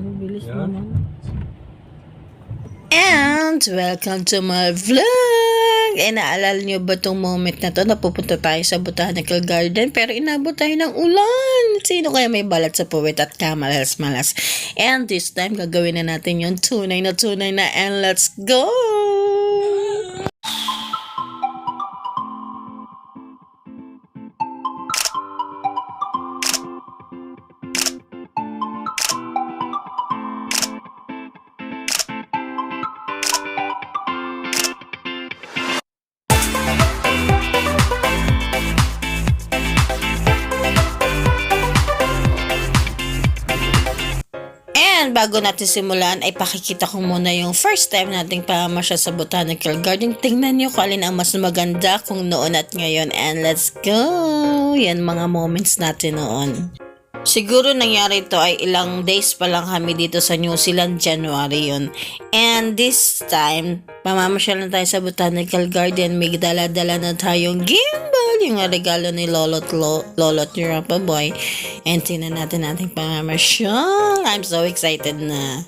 Ang bilis naman. And welcome to my vlog! Eh, naalala niyo ba tong moment na to? Napupunta tayo sa Botanical Garden pero inabot tayo ng ulan. Sino kaya may balat sa puwet at kamalas-malas? And this time, gagawin na natin yung tunay na tunay na and let's go! And bago natin simulan, ay pakikita ko muna yung first time nating pamamasya sa Botanical Garden. Tingnan niyo kung alin ang mas maganda kung noon at ngayon. And let's go! Yan mga moments natin noon. Siguro nangyari ito ay ilang days pa lang kami dito sa New Zealand, January yun. And this time, mamamasyal na tayo sa Botanical Garden. May dala-dala na tayong gimbal, yung regalo ni Lolo't, Lo, Lolo't ni Rapa Boy. And tingnan natin ating pamamasyal. I'm so excited na.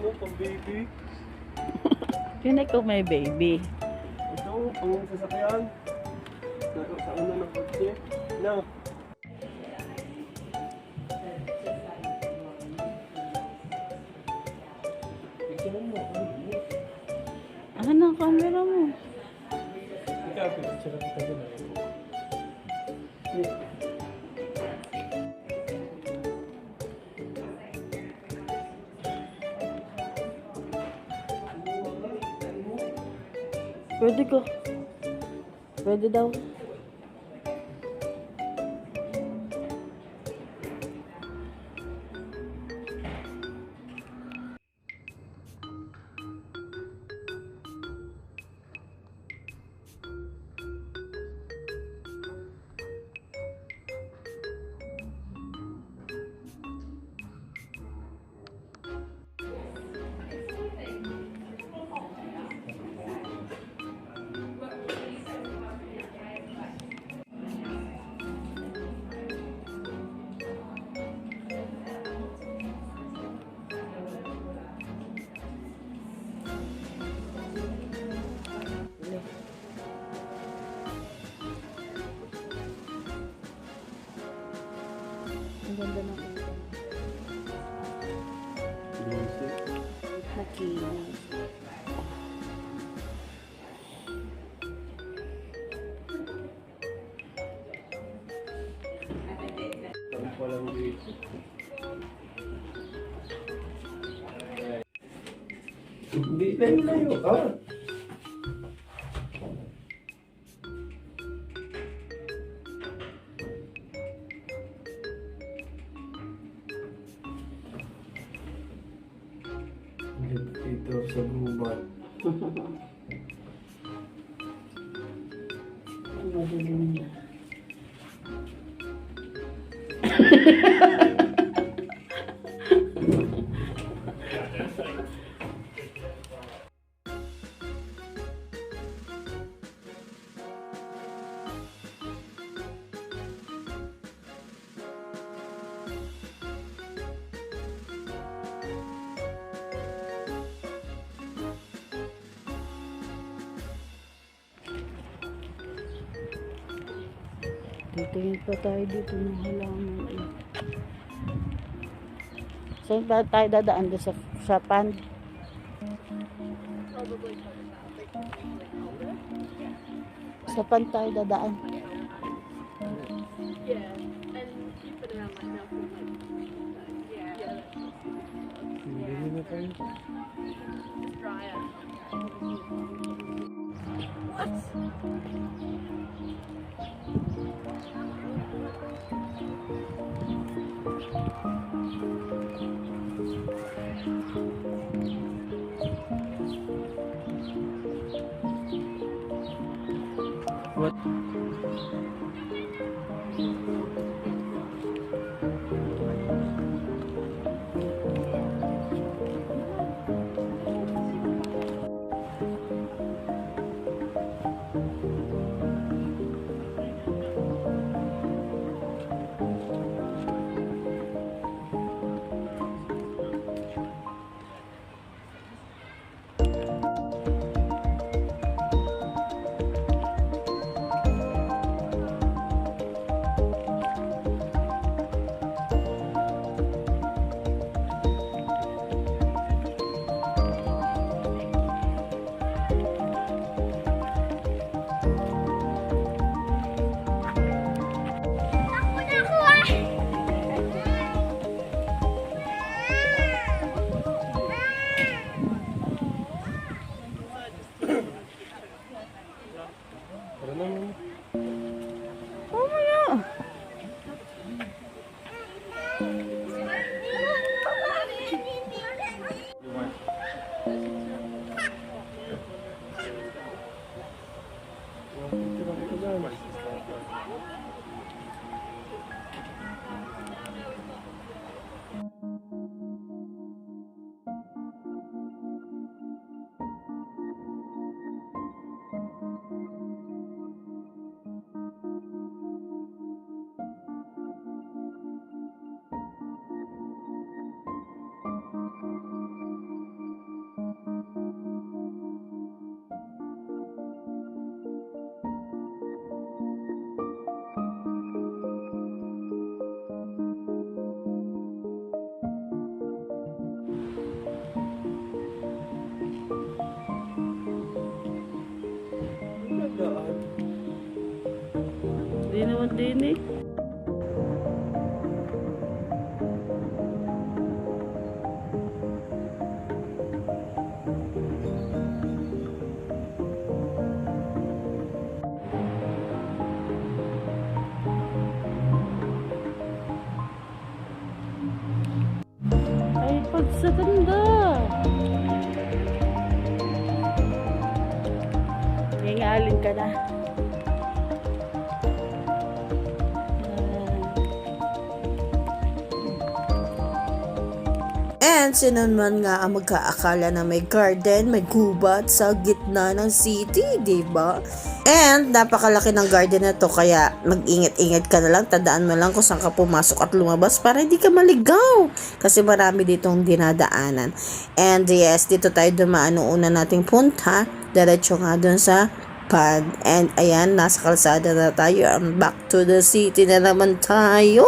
Ano, pang baby? Yun ko may baby. Ito, pang sasakyan. Sa, una ng kotse. Na. Pwede ko. Pwede daw. Makinis. Hindi layo ka. Dito sa gubat. Madilim na. Titingin pa tayo dito ng halaman. eh. Saan ba tayo dadaan? Doon sa, sa pan? Sa pan tayo dadaan. Hindi na tayo. What? Din eh. Ay, pag sa ganda. Ngayon ka na. And sino man nga ang magkaakala na may garden, may gubat sa gitna ng city, ba? And napakalaki ng garden na to kaya mag-ingat-ingat ka na lang, tandaan mo lang kung saan ka pumasok at lumabas para hindi ka maligaw. Kasi marami ditong dinadaanan. And yes, dito tayo dumaan nung una nating punta. Diretso nga dun sa pad. And ayan, nasa kalsada na tayo. And back to the city na naman tayo.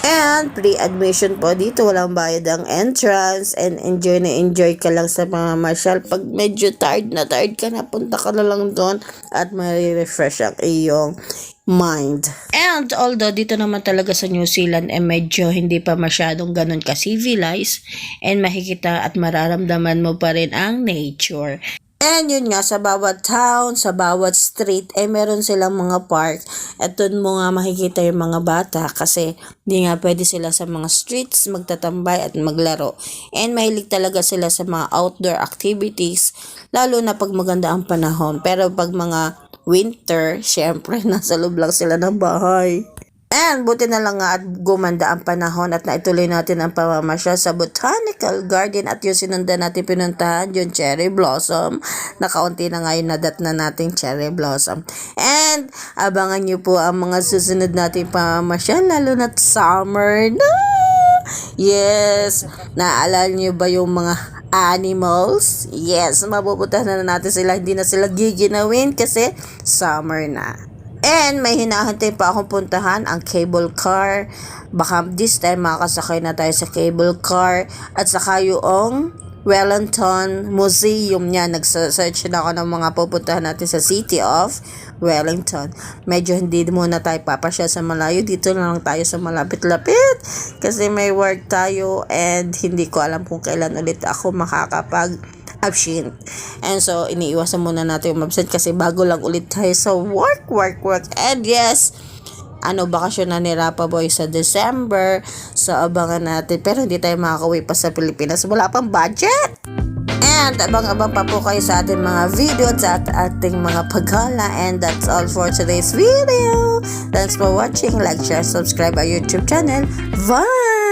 And pre-admission po dito, walang bayad ang entrance and enjoy na enjoy ka lang sa mga marshal. Pag medyo tired na tired ka na, punta ka na lang doon at may-refresh ang iyong mind. And although dito naman talaga sa New Zealand eh medyo hindi pa masyadong ganun ka-civilized and makikita at mararamdaman mo pa rin ang nature. And yun nga, sa bawat town, sa bawat street, eh meron silang mga park. At doon mo nga makikita yung mga bata kasi hindi nga pwede sila sa mga streets magtatambay at maglaro. And mahilig talaga sila sa mga outdoor activities, lalo na pag maganda ang panahon. Pero pag mga winter, syempre, nasa loob lang sila ng bahay. And buti na lang nga at gumanda ang panahon at naituloy natin ang pamamasyal sa Botanical Garden at yung sinundan natin pinuntahan yung Cherry Blossom. Nakaunti na ngayon nadat na nating Cherry Blossom. And abangan nyo po ang mga susunod nating pamamasyal lalo na summer na. Yes, naalala nyo ba yung mga animals? Yes, mapupunta na natin sila. Hindi na sila giginawin kasi summer na. And may hinahantay pa akong puntahan ang cable car. Baka this time makakasakay na tayo sa cable car. At saka yung Wellington Museum niya. Nagsa-search na ako ng mga pupuntahan natin sa City of Wellington. Medyo hindi muna tayo papasya sa malayo. Dito na lang tayo sa malapit-lapit. Kasi may work tayo and hindi ko alam kung kailan ulit ako makakapag absent. And so, iniiwasan muna natin yung absent kasi bago lang ulit tayo sa work, work, work. And yes, ano, bakasyon na ni Rapa Boy sa December. So, abangan natin. Pero hindi tayo makakauwi pa sa Pilipinas. Wala pang budget! And abang-abang pa po kayo sa ating mga video at ating mga paggala. And that's all for today's video. Thanks for watching. Like, share, subscribe our YouTube channel. Bye!